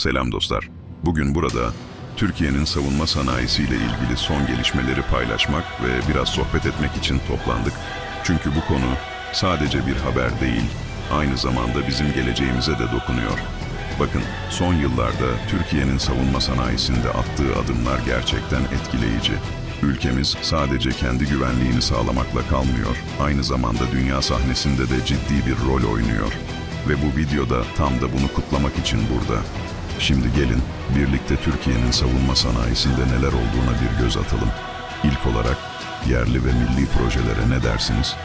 Selam dostlar. Bugün burada Türkiye'nin savunma sanayisiyle ilgili son gelişmeleri paylaşmak ve biraz sohbet etmek için toplandık. Çünkü bu konu sadece bir haber değil, aynı zamanda bizim geleceğimize de dokunuyor. Bakın, son yıllarda Türkiye'nin savunma sanayisinde attığı adımlar gerçekten etkileyici. Ülkemiz sadece kendi güvenliğini sağlamakla kalmıyor, aynı zamanda dünya sahnesinde de ciddi bir rol oynuyor. Ve bu videoda tam da bunu kutlamak için burada. Şimdi gelin birlikte Türkiye'nin savunma sanayisinde neler olduğuna bir göz atalım. İlk olarak yerli ve milli projelere ne dersiniz?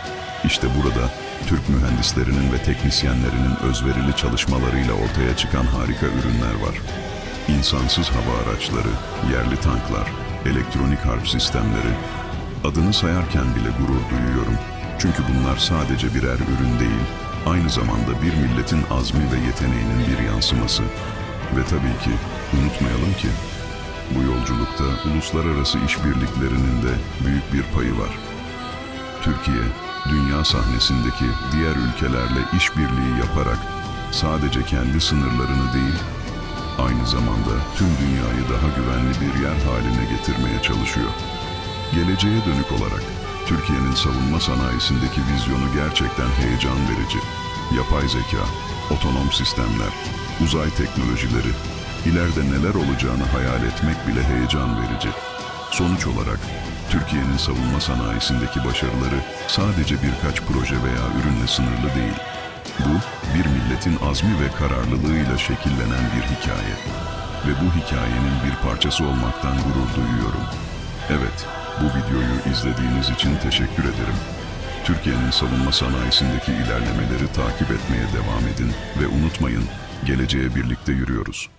İşte burada Türk mühendislerinin ve teknisyenlerinin özverili çalışmalarıyla ortaya çıkan harika ürünler var. İnsansız hava araçları, yerli tanklar, elektronik harp sistemleri. Adını sayarken bile gurur duyuyorum. Çünkü bunlar sadece birer ürün değil, aynı zamanda bir milletin azmi ve yeteneğinin bir yansıması. Ve tabii ki unutmayalım ki bu yolculukta uluslararası işbirliklerinin de büyük bir payı var. Türkiye, dünya sahnesindeki diğer ülkelerle işbirliği yaparak sadece kendi sınırlarını değil, aynı zamanda tüm dünyayı daha güvenli bir yer haline getirmeye çalışıyor. Geleceğe dönük olarak Türkiye'nin savunma sanayisindeki vizyonu gerçekten heyecan verici. Yapay zeka, otonom sistemler, uzay teknolojileri, ileride neler olacağını hayal etmek bile heyecan verici. Sonuç olarak Türkiye'nin savunma sanayisindeki başarıları sadece birkaç proje veya ürünle sınırlı değil. Bu, bir milletin azmi ve kararlılığıyla şekillenen bir hikaye. Ve bu hikayenin bir parçası olmaktan gurur duyuyorum. Evet, bu videoyu izlediğiniz için teşekkür ederim. Türkiye'nin savunma sanayisindeki ilerlemeleri takip etmeye devam edin ve unutmayın, geleceğe birlikte yürüyoruz.